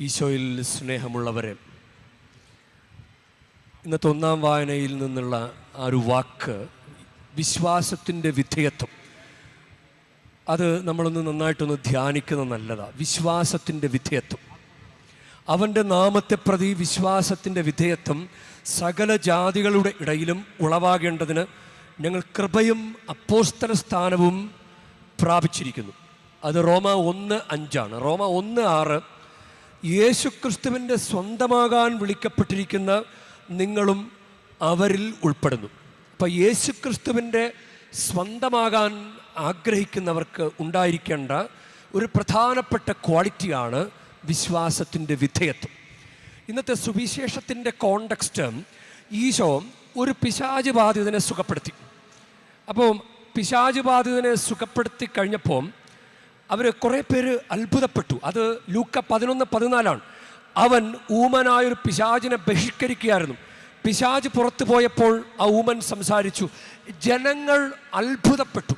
ഈശോയിൽ സ്നേഹമുള്ളവരെ ഇന്നത്തെ ഒന്നാം വായനയിൽ നിന്നുള്ള ആ ഒരു വാക്ക് വിശ്വാസത്തിന്റെ വിധേയത്വം അത് നമ്മളൊന്ന് നന്നായിട്ടൊന്ന് ധ്യാനിക്കുന്നത് നല്ലതാണ് വിശ്വാസത്തിന്റെ വിധേയത്വം. അവന്റെ നാമത്തെ പ്രതി വിശ്വാസത്തിന്റെ വിധേയത്വം സകല ജാതികളുടെ ഇടയിലും ഉളവാകേണ്ടതിന് ഞങ്ങൾ കൃപയും അപ്പോസ്തല സ്ഥാനവും പ്രാപിച്ചിരിക്കുന്നു. അത് റോമ ഒന്ന് അഞ്ചാണ്. റോമ ഒന്ന് ആറ് യേശുക്രിസ്തുവിന്റെ സ്വന്തമാകാൻ വിളിക്കപ്പെട്ടിരിക്കുന്ന നിങ്ങളും അവരിൽ ഉൾപ്പെടുന്നു. അപ്പം യേശുക്രിസ്തുവിന്റെ സ്വന്തമാകാൻ ആഗ്രഹിക്കുന്നവർക്ക് ഉണ്ടായിരിക്കേണ്ട ഒരു പ്രധാനപ്പെട്ട ക്വാളിറ്റിയാണ് വിശ്വാസത്തിന്റെ വിധേയത്വം. ഇന്നത്തെ സുവിശേഷത്തിന്റെ കോണ്ടക്സ്റ്റ് ഈശോ ഒരു പിശാചു ബാധിതനെ സുഖപ്പെടുത്തി. അപ്പോൾ പിശാചു ബാധിതനെ സുഖപ്പെടുത്തി കഴിഞ്ഞപ്പോൾ അവർ കുറേ പേര് അത്ഭുതപ്പെട്ടു. അത് ലൂക്ക പതിനൊന്ന് പതിനാലാണ്. അവൻ ഊമനായൊരു പിശാചിനെ ബഹിഷ്കരിക്കുകയായിരുന്നു. പിശാജ് പുറത്തു പോയപ്പോൾ ആ ഊമൻ സംസാരിച്ചു ജനങ്ങൾ അത്ഭുതപ്പെട്ടു.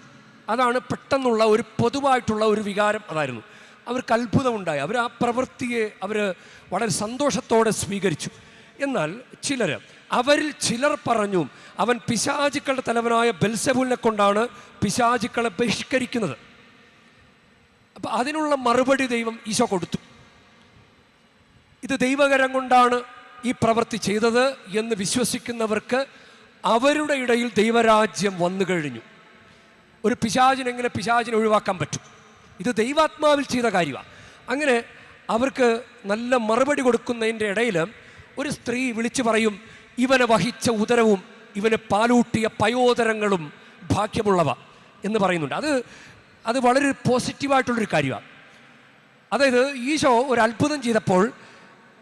അതാണ് പെട്ടെന്നുള്ള ഒരു പൊതുവായിട്ടുള്ള ഒരു വികാരം അതായിരുന്നു. അവർക്ക് അത്ഭുതമുണ്ടായി. അവർ ആ പ്രവൃത്തിയെ അവർ വളരെ സന്തോഷത്തോടെ സ്വീകരിച്ചു. എന്നാൽ ചിലർ അവരിൽ ചിലർ പറഞ്ഞു അവൻ പിശാചുക്കളുടെ തലവനായ ബെൽസബുലിനെ കൊണ്ടാണ് പിശാചുക്കളെ ബഹിഷ്കരിക്കുന്നത്. അപ്പം അതിനുള്ള മറുപടി ദൈവം ഈശോ കൊടുത്തു. ഇത് ദൈവകരം കൊണ്ടാണ് ഈ പ്രവൃത്തി ചെയ്തത് എന്ന് വിശ്വസിക്കുന്നവർക്ക് അവരുടെ ഇടയിൽ ദൈവരാജ്യം വന്നു കഴിഞ്ഞു. ഒരു പിശാചിനെങ്ങനെ പിശാചിനെ ഒഴിവാക്കാൻ പറ്റും? ഇത് ദൈവാത്മാവിൽ ചെയ്ത കാര്യമാണ് അങ്ങനെ അവർക്ക് നല്ല മറുപടി കൊടുക്കുന്നതിന്റെ ഇടയിൽ ഒരു സ്ത്രീ വിളിച്ചു പറയും ഇവനെ വഹിച്ച ഉദരവും ഇവനെ പാലൂട്ടിയ പയോദരങ്ങളും ഭാഗ്യമുള്ളവ എന്ന് പറയുന്നുണ്ട്. അത് അത് വളരെ പോസിറ്റീവായിട്ടുള്ളൊരു കാര്യമാണ് അതായത് ഈശോ ഒരു അത്ഭുതം ചെയ്തപ്പോൾ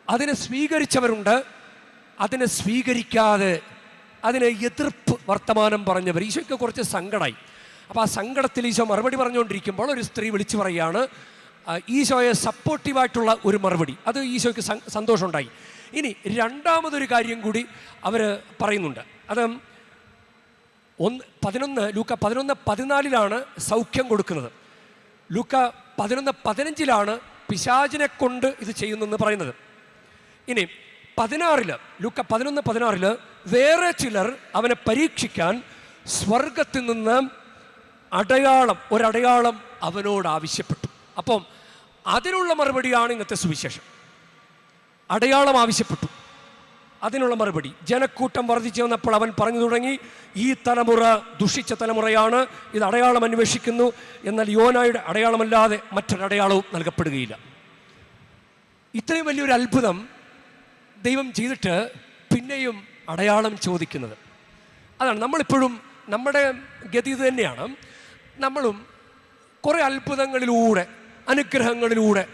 അതിനെ സ്വീകരിച്ചവരുണ്ട് അതിനെ സ്വീകരിക്കാതെ അതിനെ എതിർപ്പ് വർത്തമാനം പറഞ്ഞവർ. ഈശോയ്ക്ക് കുറച്ച് സങ്കടമായി അപ്പോൾ ആ സങ്കടത്തിൽ ഈശോ മറുപടി പറഞ്ഞുകൊണ്ടിരിക്കുമ്പോൾ ഒരു സ്ത്രീ വിളിച്ചു പറയുകയാണ് ഈശോയെ സപ്പോർട്ടീവായിട്ടുള്ള ഒരു മറുപടി. അത് ഈശോയ്ക്ക് സന്തോഷമുണ്ടായി. ഇനി രണ്ടാമതൊരു കാര്യം കൂടി അവർ പറയുന്നുണ്ട്. അത് ഒന്ന് പതിനൊന്ന് ലൂക്ക പതിനൊന്ന് പതിനാലിലാണ് സൗഖ്യം കൊടുക്കുന്നത്. ലൂക്ക പതിനൊന്ന് പതിനഞ്ചിലാണ് പിശാചിനെ കൊണ്ട് ഇത് ചെയ്യുന്നെന്ന് പറയുന്നത്. ഇനി പതിനാറിൽ ലൂക്ക പതിനൊന്ന് പതിനാറിൽ വേറെ ചിലർ അവനെ പരീക്ഷിക്കാൻ സ്വർഗത്തിൽ നിന്ന് അടയാളം ഒരടയാളം അവനോട് ആവശ്യപ്പെട്ടു. അപ്പം അതിനുള്ള മറുപടിയാണ് ഇന്നത്തെ സുവിശേഷം. അടയാളം ആവശ്യപ്പെട്ടു. അതിനുള്ള മറുപടി. ജനക്കൂട്ടം വർദ്ധിച്ചു വന്നപ്പോൾ അവൻ പറഞ്ഞു തുടങ്ങി ഈ തലമുറ ദുഷിച്ച തലമുറയാണ് ഇത് അടയാളം അന്വേഷിക്കുന്നു. എന്നാൽ യോനായുടെ അടയാളമല്ലാതെ മറ്റൊരടയാളവും നൽകപ്പെടുകയില്ല. ഇത്രയും വലിയൊരു അത്ഭുതം ദൈവം ചെയ്തിട്ട് പിന്നെയും അടയാളം ചോദിക്കുന്നത്. അതാണ് നമ്മളിപ്പോഴും നമ്മുടെ ഗതി ഇത് തന്നെയാണ്. നമ്മളും കുറേ അത്ഭുതങ്ങളിലൂടെ അനുഗ്രഹങ്ങളിലൂടെ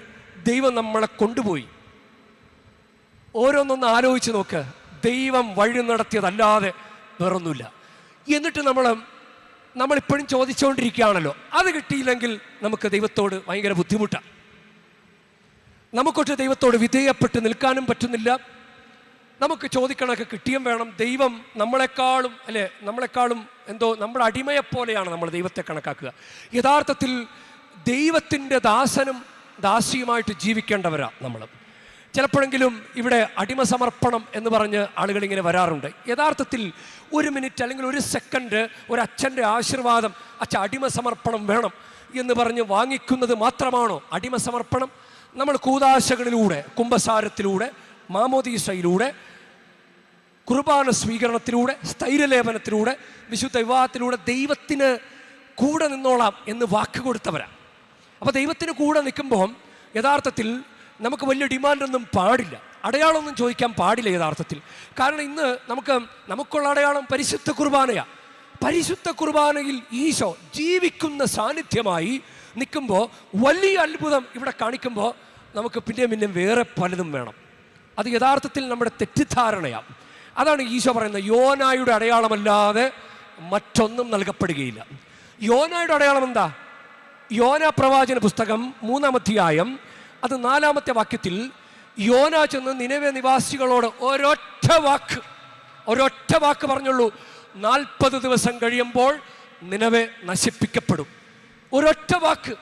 ദൈവം നമ്മളെ കൊണ്ടുപോയി. ഓരോന്നൊന്ന് ആലോചിച്ച് നോക്ക്. ദൈവം വഴി നടത്തിയതല്ലാതെ വേറൊന്നുമില്ല. എന്നിട്ട് നമ്മൾ നമ്മളിപ്പോഴും ചോദിച്ചുകൊണ്ടിരിക്കുകയാണല്ലോ അത് കിട്ടിയില്ലെങ്കിൽ നമുക്ക് ദൈവത്തോട് ഭയങ്കര ബുദ്ധിമുട്ടാണ് നമുക്കൊട്ട് ദൈവത്തോട് വിധേയപ്പെട്ട് നിൽക്കാനും പറ്റുന്നില്ല. നമുക്ക് ചോദിക്കണമൊക്കെ കിട്ടിയും വേണം. ദൈവം നമ്മളെക്കാളും അല്ലെ നമ്മളെക്കാളും എന്തോ നമ്മുടെ അടിമയെപ്പോലെയാണ് നമ്മൾ ദൈവത്തെ കണക്കാക്കുക. യഥാർത്ഥത്തിൽ ദൈവത്തിന്റെ ദാസനും ദാസിയുമായിട്ട് ജീവിക്കേണ്ടവരാണ് നമ്മൾ ചിലപ്പോഴെങ്കിലും ഇവിടെ അടിമ സമർപ്പണം എന്ന് പറഞ്ഞ് ആളുകൾ ഇങ്ങനെ വരാറുണ്ട്. യഥാർത്ഥത്തിൽ ഒരു മിനിറ്റ് അല്ലെങ്കിൽ ഒരു സെക്കൻഡ് ഒരു അച്ഛന്റെ ആശീർവാദം അച്ഛ അടിമ സമർപ്പണം വേണം എന്ന് പറഞ്ഞ് വാങ്ങിക്കുന്നത് മാത്രമാണോ അടിമ സമർപ്പണം? നമ്മൾ കൂതാശകളിലൂടെ കുംഭസാരത്തിലൂടെ മാമോദീസയിലൂടെ കുർബാന സ്വീകരണത്തിലൂടെ സ്ഥൈര്യലേപനത്തിലൂടെ വിശുദ്ധ വിവാഹത്തിലൂടെ ദൈവത്തിന് കൂടെ നിന്നോളാം എന്ന് വാക്ക് കൊടുത്തവരാണ് അപ്പോൾ ദൈവത്തിന് കൂടെ നിൽക്കുമ്പോൾ യഥാർത്ഥത്തിൽ നമുക്ക് വലിയ ഡിമാൻഡൊന്നും പാടില്ല. അടയാളമൊന്നും ചോദിക്കാൻ പാടില്ല യഥാർത്ഥത്തിൽ. കാരണം ഇന്ന് നമുക്ക് നമുക്കുള്ള അടയാളം പരിശുദ്ധ കുർബാനയാണ് പരിശുദ്ധ കുർബാനയിൽ ഈശോ ജീവിക്കുന്ന സാന്നിധ്യമായി നിൽക്കുമ്പോൾ വലിയ അത്ഭുതം ഇവിടെ കാണിക്കുമ്പോൾ നമുക്ക് പിന്നെയും പിന്നെയും വേറെ പലതും വേണം. അത് യഥാർത്ഥത്തിൽ നമ്മുടെ തെറ്റിദ്ധാരണയാണ് അതാണ് ഈശോ പറയുന്നത് യോനായുടെ അടയാളമല്ലാതെ മറ്റൊന്നും നൽകപ്പെടുകയില്ല. യോനായുടെ അടയാളം എന്താ യോന പ്രവാചന പുസ്തകം മൂന്നാം അധ്യായം അത് നാലാമത്തെ വാക്യത്തിൽ യോന ചെന്ന് നിലവെ നിവാസികളോട് ഒരൊറ്റ വാക്ക് ഒരൊറ്റ വാക്ക് പറഞ്ഞുള്ളൂ. നാൽപ്പത് ദിവസം കഴിയുമ്പോൾ നിലവെ നശിപ്പിക്കപ്പെടും. ഒരൊറ്റ വാക്ക്.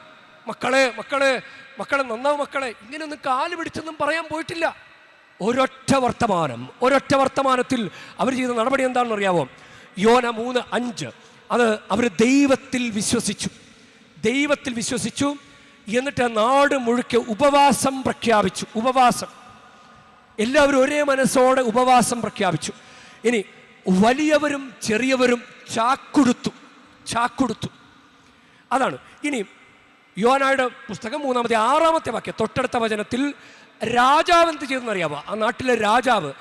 മക്കളെ മക്കളെ മക്കളെ നന്നാവ് മക്കളെ ഇങ്ങനെ ഒന്ന് കാൽ പിടിച്ചൊന്നും പറയാൻ പോയിട്ടില്ല. ഒരൊറ്റ വർത്തമാനം ഒരൊറ്റ വർത്തമാനത്തിൽ അവർ ചെയ്ത നടപടി എന്താണെന്ന് അറിയാവോ? യോന മൂന്ന് അഞ്ച്. അത് അവർ ദൈവത്തിൽ വിശ്വസിച്ചു. ദൈവത്തിൽ വിശ്വസിച്ചു. എന്നിട്ട് നാട് മുഴുക്കെ ഉപവാസം പ്രഖ്യാപിച്ചു. ഉപവാസം. എല്ലാവരും ഒരേ മനസ്സോടെ ഉപവാസം പ്രഖ്യാപിച്ചു. ഇനി വലിയവരും ചെറിയവരും ചാക്കുടുത്തു. ചാക്കുടുത്തു. അതാണ്. ഇനി യോനായുടെ പുസ്തകം മൂന്നാമത്തെ ആറാമത്തെ വാക്യം. തൊട്ടടുത്ത വചനത്തിൽ രാജാവ് എന്ത് ചെയ്തെന്നറിയാവോ ആ നാട്ടിലെ രാജാവ്.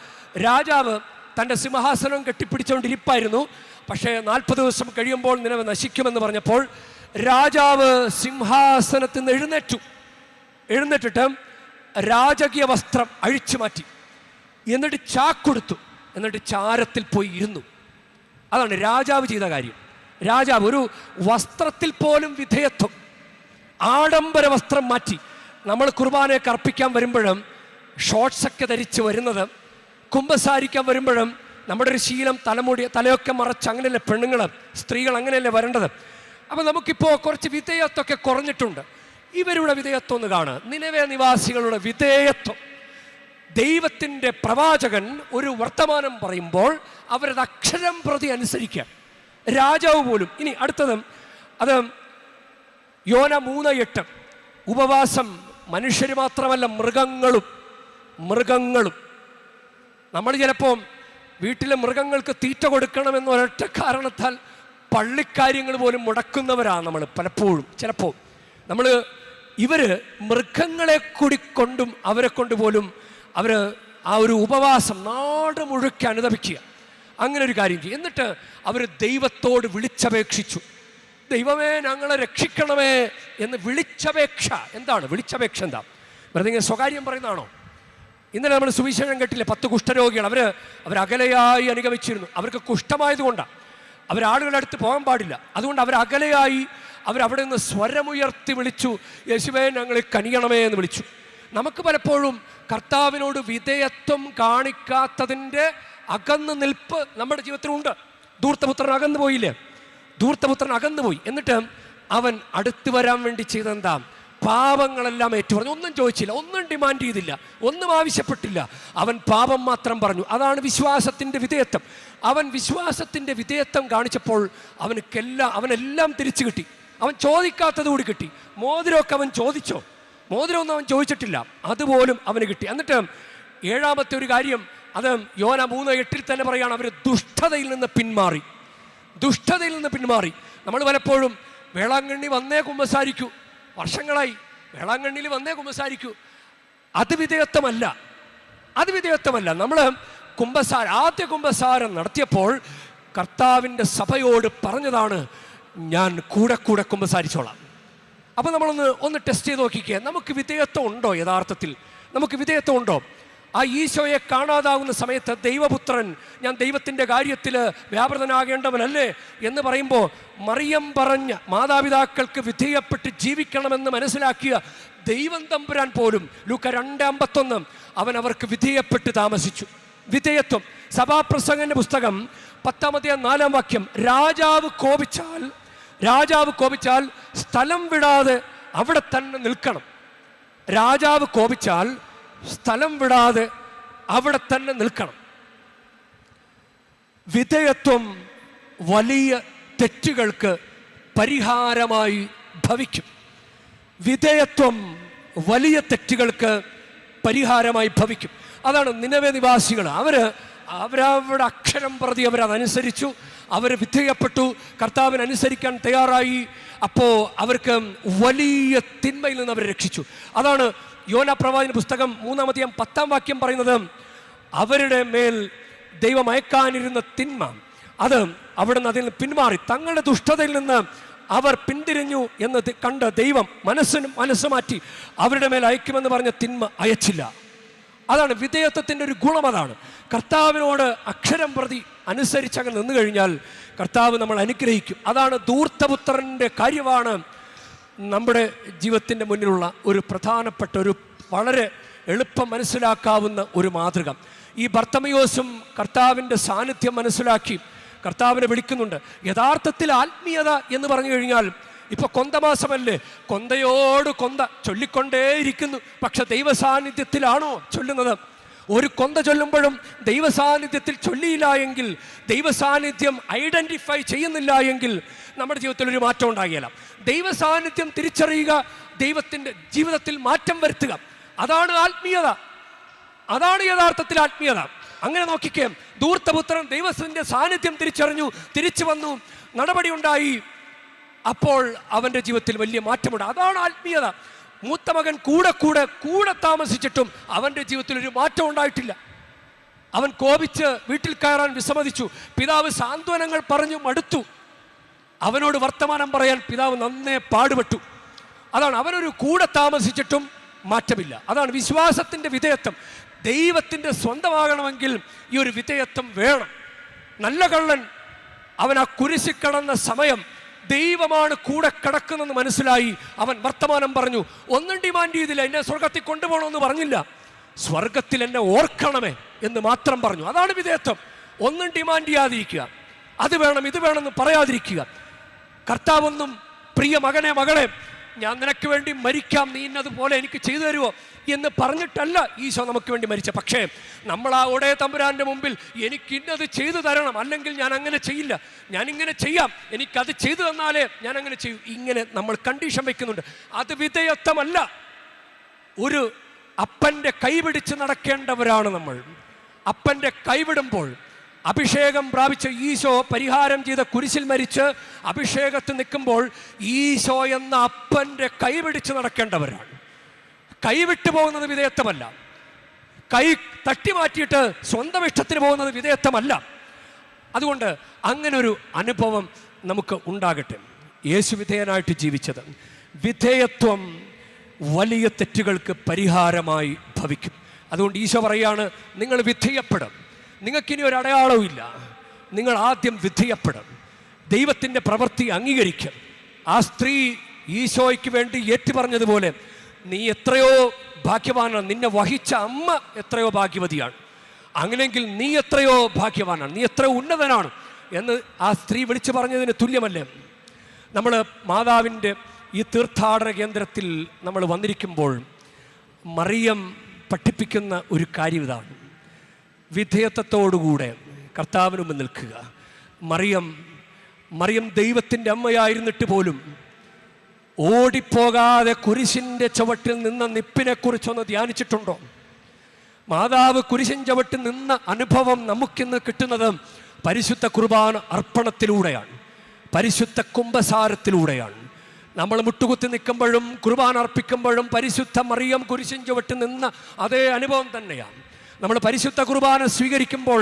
രാജാവ് തന്റെ സിംഹാസനം കെട്ടിപ്പിടിച്ചുകൊണ്ടിരിപ്പായിരുന്നു. പക്ഷേ നാൽപ്പത് ദിവസം കഴിയുമ്പോൾ നിലവ് നശിക്കുമെന്ന് പറഞ്ഞപ്പോൾ രാജാവ് സിംഹാസനത്തിൽ നിന്ന് എഴുന്നേറ്റു. എഴുന്നേറ്റിട്ട് രാജകീയ വസ്ത്രം അഴിച്ചു മാറ്റി. എന്നിട്ട് ചാക്കൊടുത്തു. എന്നിട്ട് ചാരത്തിൽ പോയി ഇരുന്നു. അതാണ് രാജാവ് ചെയ്ത കാര്യം. രാജാവ് ഒരു വസ്ത്രത്തിൽ പോലും വിധേയത്വം. ആഡംബര വസ്ത്രം മാറ്റി. നമ്മൾ കുർബാനയെ കർപ്പിക്കാൻ വരുമ്പോഴും ഷോർട്സൊക്കെ ധരിച്ച് വരുന്നത് കുമ്പസാരിക്കാൻ വരുമ്പോഴും നമ്മുടെ ഒരു ശീലം തലമുടി തലയൊക്കെ മറച്ച് അങ്ങനെയല്ലേ പെണ്ണുങ്ങൾ സ്ത്രീകൾ അങ്ങനെയല്ലേ വരേണ്ടത്? അപ്പം നമുക്കിപ്പോൾ കുറച്ച് വിധേയത്വമൊക്കെ കുറഞ്ഞിട്ടുണ്ട്. ഇവരുടെ വിധേയത്വം ഒന്ന് കാണുക. നിലവേ നിവാസികളുടെ വിധേയത്വം. ദൈവത്തിന്റെ പ്രവാചകൻ ഒരു വർത്തമാനം പറയുമ്പോൾ അവരത് അക്ഷരം പ്രതി അനുസരിക്കുക. രാജാവ് പോലും ഇനി അടുത്തത് അത് യോന മൂന്ന് എട്ട്. ഉപവാസം മനുഷ്യർ മാത്രമല്ല മൃഗങ്ങളും മൃഗങ്ങളും. നമ്മൾ ചിലപ്പോൾ വീട്ടിലെ മൃഗങ്ങൾക്ക് തീറ്റ കൊടുക്കണമെന്ന ഒരൊറ്റ കാരണത്താൽ പള്ളിക്കാര്യങ്ങൾ പോലും മുടക്കുന്നവരാണ് നമ്മൾ പലപ്പോഴും ചിലപ്പോൾ. നമ്മൾ ഇവർ മൃഗങ്ങളെ കൂടി കൊണ്ടും അവരെ കൊണ്ട് പോലും അവർ ആ ഒരു ഉപവാസം നാട് മുഴുക്കെ അനുദപിക്കുക. അങ്ങനെ ഒരു കാര്യം ചെയ്യും. എന്നിട്ട് അവർ ദൈവത്തോട് വിളിച്ചപേക്ഷിച്ചു. ദൈവമേ ഞങ്ങളെ രക്ഷിക്കണമേ എന്ന് വിളിച്ചപേക്ഷ. എന്താണ്? വിളിച്ചപേക്ഷ എന്താ? വെറുതെ ഇങ്ങനെ സ്വകാര്യം പറയുന്നതാണോ? ഇന്നലെ നമ്മൾ സുവിശേഷം കേട്ടില്ലേ? പത്ത് കുഷ്ഠരോഗികൾ. അവർ അവർ അകലെയായി അനുഗമിച്ചിരുന്നു. അവർക്ക് കുഷ്ഠമായതുകൊണ്ടാണ് അവർ ആളുകളുടെ അടുത്ത് പോകാൻ പാടില്ല. അതുകൊണ്ട് അവർ അകലെയായി അവരവിടെ നിന്ന് സ്വരമുയർത്തി വിളിച്ചു യേശുവേ ഞങ്ങളെ കനിയണമേ എന്ന് വിളിച്ചു. നമുക്ക് പലപ്പോഴും കർത്താവിനോട് വിധേയത്വം കാണിക്കാത്തതിന്റെ അകന്ന് നിൽപ്പ് നമ്മുടെ ജീവിതത്തിലുണ്ട്. ദൂർത്തപുത്രൻ അകന്നു പോയില്ലേ ദൂർത്തപുത്രൻ അകന്നു പോയി എന്നിട്ട് അവൻ അടുത്തു വരാൻ വേണ്ടി ചെയ്തെന്താ പാപങ്ങളെല്ലാം ഏറ്റുപറഞ്ഞു. ഒന്നും ചോദിച്ചില്ല ഒന്നും ഡിമാൻഡ് ചെയ്തില്ല ഒന്നും ആവശ്യപ്പെട്ടില്ല. അവൻ പാപം മാത്രം പറഞ്ഞു. അതാണ് വിശ്വാസത്തിന്റെ വിധേയത്വം. അവൻ വിശ്വാസത്തിന്റെ വിധേയത്വം കാണിച്ചപ്പോൾ അവനക്കെല്ലാം അവനെല്ലാം തിരിച്ചു കിട്ടി. അവൻ ചോദിക്കാത്തത് കൂടി കിട്ടി. മോതിരമൊക്കെ അവൻ ചോദിച്ചോ? മോതിരമൊന്നും അവൻ ചോദിച്ചിട്ടില്ല. അതുപോലും അവന് കിട്ടി. എന്നിട്ട് ഏഴാമത്തെ ഒരു കാര്യം അത് യോന മൂന്ന് എട്ടിൽ തന്നെ പറയുകയാണ് അവർ ദുഷ്ടതയിൽ നിന്ന് പിന്മാറി. ദുഷ്ടതയിൽ നിന്ന് പിന്മാറി. നമ്മൾ പലപ്പോഴും വേളാങ്കണ്ണി വന്നേ കുമ്പസാരിക്കൂ. വർഷങ്ങളായി. വേളാങ്കണ്ണിയിൽ വന്നേ കുമ്പസാരിക്കൂ. അത് വിധേയത്വമല്ല. അത് വിധേയത്വമല്ല. നമ്മൾ കുംഭസാര ആദ്യ കുംഭസാരം നടത്തിയപ്പോൾ കർത്താവിന്റെ സഭയോട് പറഞ്ഞതാണ് ഞാൻ കൂടെ കൂടെ കുമ്പസാരിച്ചോളാം. അപ്പോൾ നമ്മളൊന്ന് ഒന്ന് ടെസ്റ്റ് ചെയ്ത് നോക്കിക്കുക നമുക്ക് വിധേയത്വം ഉണ്ടോ യഥാർത്ഥത്തിൽ? നമുക്ക് വിധേയത്വം ഉണ്ടോ? ആ ഈശോയെ കാണാതാവുന്ന സമയത്ത് ദൈവപുത്രൻ ഞാൻ ദൈവത്തിന്റെ കാര്യത്തിൽ വ്യാപൃതനാകേണ്ടവനല്ലേ? എന്ന് പറയുമ്പോൾ മറിയം പറഞ്ഞ മാതാപിതാക്കൾക്ക് വിധേയപ്പെട്ട് ജീവിക്കണമെന്ന് മനസ്സിലാക്കിയ ദൈവം തമ്പുരാൻ പോലും ലൂക്ക രണ്ടമ്പത്തൊന്ന് അവൻ അവർക്ക് വിധേയപ്പെട്ട് താമസിച്ചു. വിധേയത്വം. സഭാപ്രസംഗന്റെ പുസ്തകം പത്താമത്തെ നാലാം വാക്യം രാജാവ് കോപിച്ചാൽ രാജാവ് കോപിച്ചാൽ സ്ഥലം വിടാതെ അവിടെ തന്നെ നിൽക്കണം. രാജാവ് കോപിച്ചാൽ സ്ഥലം വിടാതെ അവിടെ തന്നെ നിൽക്കണം. വിധേയത്വം വലിയ തെറ്റുകൾക്ക് പരിഹാരമായി ഭവിക്കും. വിധേയത്വം വലിയ തെറ്റുകൾക്ക് പരിഹാരമായി ഭവിക്കും. അതാണ് നിലവേ നിവാസികൾ. അവർ അവരവരുടെ അക്ഷരം പ്രതി അവരതനുസരിച്ചു അവർ വിധേയപ്പെട്ടു കർത്താവിനനുസരിക്കാൻ തയ്യാറായി. അപ്പോൾ അവർക്ക് വലിയ തിന്മയിൽ നിന്ന് അവരെ രക്ഷിച്ചു. അതാണ് യോന പ്രവാചന പുസ്തകം മൂന്നാമത്തെയും പത്താം വാക്യം പറയുന്നത് അവരുടെ മേൽ ദൈവം അയക്കാനിരുന്ന തിന്മ അത് അവിടുന്ന് അതിൽ നിന്ന് പിന്മാറി. തങ്ങളുടെ ദുഷ്ടതയിൽ നിന്ന് അവർ പിന്തിരിഞ്ഞു എന്ന് കണ്ട ദൈവം മനസ്സിന് മനസ്സ് മാറ്റി അവരുടെ മേൽ അയക്കുമെന്ന് പറഞ്ഞ തിന്മ അയച്ചില്ല. അതാണ് വിധേയത്വത്തിന്റെ ഒരു ഗുണം അതാണ്. കർത്താവിനോട് അക്ഷരം പ്രതി അനുസരിച്ചങ്ങ് നിന്നു കഴിഞ്ഞാൽ കർത്താവ് നമ്മൾ അനുഗ്രഹിക്കും. അതാണ് ധൂർത്തപുത്രന്റെ കാര്യമാണ് നമ്മുടെ ജീവിതത്തിന്റെ മുന്നിലുള്ള ഒരു പ്രധാനപ്പെട്ട ഒരു വളരെ എളുപ്പം മനസ്സിലാക്കാവുന്ന ഒരു മാതൃക. ഈ ഭർത്തമയോസും കർത്താവിന്റെ സാന്നിധ്യം മനസ്സിലാക്കി കർത്താവിനെ വിളിക്കുന്നുണ്ട്. യഥാർത്ഥത്തിൽ ആത്മീയത എന്ന് പറഞ്ഞു കഴിഞ്ഞാൽ ഇപ്പൊ കൊന്തമാസമല്ലേ? കൊന്തയോട് കൊന്ത ചൊല്ലിക്കൊണ്ടേയിരിക്കുന്നു. പക്ഷെ ദൈവ സാന്നിധ്യത്തിലാണോ ചൊല്ലുന്നത്? ഒരു കൊന്ത ചൊല്ലുമ്പോഴും ദൈവസാന്നിധ്യത്തിൽ ചൊല്ലിയില്ല എങ്കിൽ ദൈവ സാന്നിധ്യം ഐഡന്റിഫൈ ചെയ്യുന്നില്ല എങ്കിൽ നമ്മുടെ ജീവിതത്തിൽ ഒരു മാറ്റം ഉണ്ടാകില്ല. ദൈവ സാന്നിധ്യം തിരിച്ചറിയുക ദൈവത്തിന്റെ ജീവിതത്തിൽ മാറ്റം വരുത്തുക. അതാണ് ആത്മീയത. അതാണ് യഥാർത്ഥത്തിൽ ആത്മീയത. അങ്ങനെ നോക്കിക്കേ ദൂർത്തപുത്രൻ ദൈവത്തിന്റെ സാന്നിധ്യം തിരിച്ചറിഞ്ഞു തിരിച്ചു വന്നു നടപടി ഉണ്ടായി. അപ്പോൾ അവന്റെ ജീവിതത്തിൽ വലിയ മാറ്റമുണ്ട്. അതാണ് ആത്മീയത. മൂത്ത മകൻ കൂടെ കൂടെ കൂടെ താമസിച്ചിട്ടും അവന്റെ ജീവിതത്തിൽ ഒരു മാറ്റം ഉണ്ടായിട്ടില്ല. അവൻ കോപിച്ച് വീട്ടിൽ കയറാൻ വിസമ്മതിച്ചു. പിതാവ് സാന്ത്വനങ്ങൾ പറഞ്ഞു മടുത്തു. അവനോട് വർത്തമാനം പറയാൻ പിതാവ് നന്നേ പാടുപെട്ടു. അതാണ് അവനൊരു കൂടെ താമസിച്ചിട്ടും മാറ്റമില്ല. അതാണ് വിശ്വാസത്തിന്റെ വിധേയത്വം. ദൈവത്തിന്റെ സ്വന്തമാകണമെങ്കിൽ ഈ ഒരു വിധേയത്വം വേണം. നല്ല കള്ളൻ അവൻ ആ കുരിശി കടന്ന സമയം ദൈവമാണ് കൂടെ കിടക്കുന്നെന്ന് മനസ്സിലായി. അവൻ വർത്തമാനം പറഞ്ഞു ഒന്നും ഡിമാൻഡ് ചെയ്തില്ല എന്നെ സ്വർഗത്തിൽ കൊണ്ടുപോകണമെന്ന് പറഞ്ഞില്ല. സ്വർഗത്തിൽ എന്നെ ഓർക്കണമേ എന്ന് മാത്രം പറഞ്ഞു. അതാണ് വിധേയത്വം. ഒന്നും ഡിമാൻഡ് ചെയ്യാതിരിക്കുക. അത് വേണം ഇത് വേണമെന്ന് പറയാതിരിക്കുക. കർത്താവൊന്നും പ്രിയ മകനെ മകളെ ഞാൻ നിനക്ക് വേണ്ടി മരിക്കാം നീ ഇന്നതുപോലെ എനിക്ക് ചെയ്തു തരുമോ എന്ന് പറഞ്ഞിട്ടല്ല ഈശോ നമുക്ക് വേണ്ടി മരിച്ച പക്ഷേ നമ്മൾ ആ ഒടേ തമ്പുരാന്റെ മുമ്പിൽ എനിക്കിന്നത് ചെയ്തു തരണം അല്ലെങ്കിൽ ഞാൻ അങ്ങനെ ചെയ്യില്ല. ഞാൻ ഇങ്ങനെ ചെയ്യാം എനിക്കത് ചെയ്തു തന്നാലേ ഞാൻ അങ്ങനെ ചെയ്യൂ. ഇങ്ങനെ നമ്മൾ കണ്ടീഷൻ വയ്ക്കുന്നുണ്ട് അത് വിധേയത്വമല്ല. ഒരു അപ്പന്റെ കൈപിടിച്ച് നടക്കേണ്ടവരാണ് നമ്മൾ. അപ്പന്റെ കൈവിടുമ്പോൾ അഭിഷേകം പ്രാപിച്ച ഈശോ പരിഹാരം ചെയ്ത കുരിശിൽ മരിച്ച് അഭിഷേകത്ത് നിൽക്കുമ്പോൾ ഈശോ എന്ന അപ്പന്റെ കൈപിടിച്ച് നടക്കേണ്ടവരാണ്. കൈവിട്ടു പോകുന്നത് വിധേയത്വമല്ല. കൈ തട്ടി മാറ്റിയിട്ട് സ്വന്തം ഇഷ്ടത്തിന് പോകുന്നത് വിധേയത്വമല്ല. അതുകൊണ്ട് അങ്ങനൊരു അനുഭവം നമുക്ക് ഉണ്ടാകട്ടെ. യേശു വിധേയനായിട്ട് ജീവിച്ചത് വിധേയത്വം വലിയ തെറ്റുകൾക്ക് പരിഹാരമായി ഭവിക്കും. അതുകൊണ്ട് ഈശോ പറയാണ് നിങ്ങൾ വിധേയപ്പെടും നിങ്ങൾക്കിനി ഒരു അടയാളവും ഇല്ല നിങ്ങൾ ആദ്യം വിധേയപ്പെടും ദൈവത്തിന്റെ പ്രവൃത്തി അംഗീകരിക്കും. ആ സ്ത്രീ ഈശോയ്ക്ക് വേണ്ടി ഏറ്റു പറഞ്ഞതുപോലെ നീ എത്രയോ ഭാഗ്യവാനാണ്. നിന്നെ വഹിച്ച അമ്മ എത്രയോ ഭാഗ്യവതിയാണ്. അങ്ങനെയെങ്കിൽ നീ എത്രയോ ഭാഗ്യവാനാണ്. നീ എത്രയോ ഉന്നതനാണ്. എന്ന് ആ സ്ത്രീ വിളിച്ചു പറഞ്ഞതിന് തുല്യമല്ലേ? നമ്മൾ മാതാവിന്റെ ഈ തീർത്ഥാടന കേന്ദ്രത്തിൽ നമ്മൾ വന്നിരിക്കുമ്പോൾ മറിയം പഠിപ്പിക്കുന്ന ഒരു കാര്യം ഇതാണ്. വിധേയത്വത്തോടുകൂടെ കർത്താവിന് മുമ്പ് നിൽക്കുക. മറിയം മറിയം ദൈവത്തിന്റെ അമ്മയായിരുന്നിട്ട് പോലും ഓടിപ്പോകാതെ കുരിശിന്റെ ചുവട്ടിൽ നിന്ന നിപ്പിനെ കുറിച്ചൊന്ന് ധ്യാനിച്ചിട്ടുണ്ടോ? മാതാവ് കുരിശിൻ ചവിട്ടിൽ നിന്ന അനുഭവം നമുക്കിന്ന് കിട്ടുന്നത് പരിശുദ്ധ കുർബാന അർപ്പണത്തിലൂടെയാണ് പരിശുദ്ധ കുംഭസാരത്തിലൂടെയാണ്. നമ്മൾ മുട്ടുകുത്തി നിൽക്കുമ്പോഴും കുർബാന അർപ്പിക്കുമ്പോഴും പരിശുദ്ധ മറിയം കുരിശിൻ ചുവട്ടിൽ നിന്ന അതേ അനുഭവം തന്നെയാണ്. നമ്മൾ പരിശുദ്ധ കുർബാന സ്വീകരിക്കുമ്പോൾ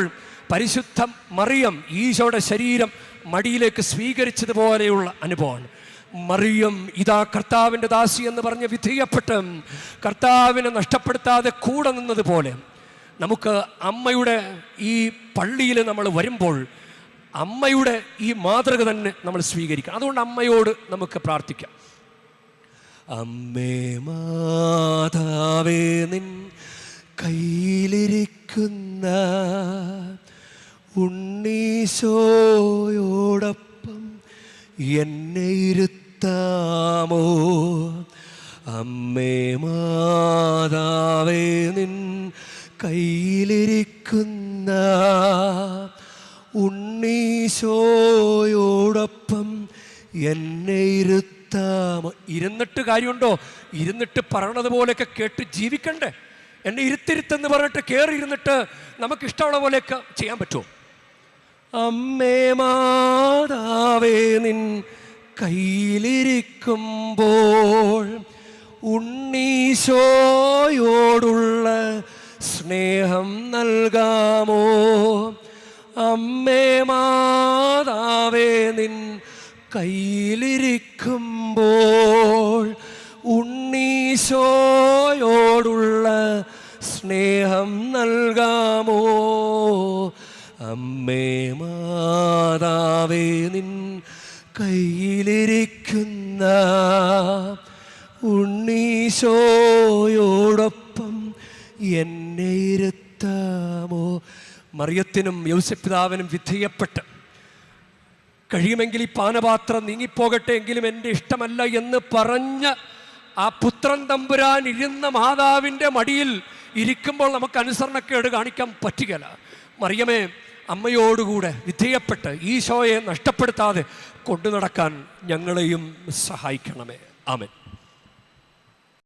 പരിശുദ്ധ മറിയം ഈശോയുടെ ശരീരം മടിയിലേക്ക് സ്വീകരിച്ചതുപോലെയുള്ള അനുഭവമാണ് മറിയം ഇതാ കർത്താവിന്റെ ദാസി എന്ന് പറഞ്ഞ് വിധേയപ്പെട്ട് കർത്താവിനെ നഷ്ടപ്പെടുത്താതെ കൂടെ നിന്നതുപോലെ നമുക്ക് അമ്മയുടെ ഈ പള്ളിയിൽ നമ്മൾ വരുമ്പോൾ അമ്മയുടെ ഈ മാതൃക തന്നെ നമ്മൾ സ്വീകരിക്കണം അതുകൊണ്ട് അമ്മയോട് നമുക്ക് പ്രാർത്ഥിക്കാം. അമ്മേ മാതാവേ നിൻ കയ്യിലിരിക്കുന്ന ഉണ്ണീശോയോടൊപ്പം എന്നെ ഇരുത്താമോ? അമ്മേ മാതാവേ നിൻ കയ്യിലിരിക്കുന്ന ഉണ്ണീശോയോടൊപ്പം എന്നെ ഇരുത്താമോ? ഇരുന്നിട്ട് കാര്യമുണ്ടോ? ഇരുന്നിട്ട് പറയണത് പോലെയൊക്കെ കേട്ട് ജീവിക്കണ്ടേ? എന്നെ ഇരുത്തിരുത്തെന്ന് പറഞ്ഞിട്ട് കയറി ഇരുന്നിട്ട് നമുക്ക് ഇഷ്ടമുള്ള പോലെയൊക്കെ ചെയ്യാൻ പറ്റുമോ? അമ്മേ മാതാവേ നിൻ കയ്യിലിരിക്കുമ്പോൾ ഉണ്ണീശോയോടുള്ള സ്നേഹം നൽകാമോ? അമ്മേ മാതാവേ നിൻ കയ്യിലിരിക്കുമ്പോൾ ഉണ്ണീശോയോടുള്ള സ്നേഹം നൽകാമോ? അമ്മേ മാതാവേ നിൻ കയ്യിലിരിക്കുന്ന ഉണ്ണീശോയോടൊപ്പം എന്നെ ഇരുത്താമോ? മറിയത്തിനും യൗസപിതാവിനും വിധേയപ്പെട്ട് കഴിയുമെങ്കിൽ ഈ പാനപാത്രം നീങ്ങിപ്പോകട്ടെ എങ്കിലും എന്റെ ഇഷ്ടമല്ല എന്ന് പറഞ്ഞ് ആ പുത്രൻ തമ്പുരാൻ ഇരുന്ന മാതാവിന്റെ മടിയിൽ ഇരിക്കുമ്പോൾ നമുക്ക് അനുസരണക്കേട് കാണിക്കാൻ പറ്റുകയില്ല. മറിയമേ അമ്മയോടുകൂടെ വിധേയപ്പെട്ട് ഈശോയെ നഷ്ടപ്പെടുത്താതെ കൊണ്ടു നടക്കാൻ ഞങ്ങളെയും സഹായിക്കണമേ. ആമൻ.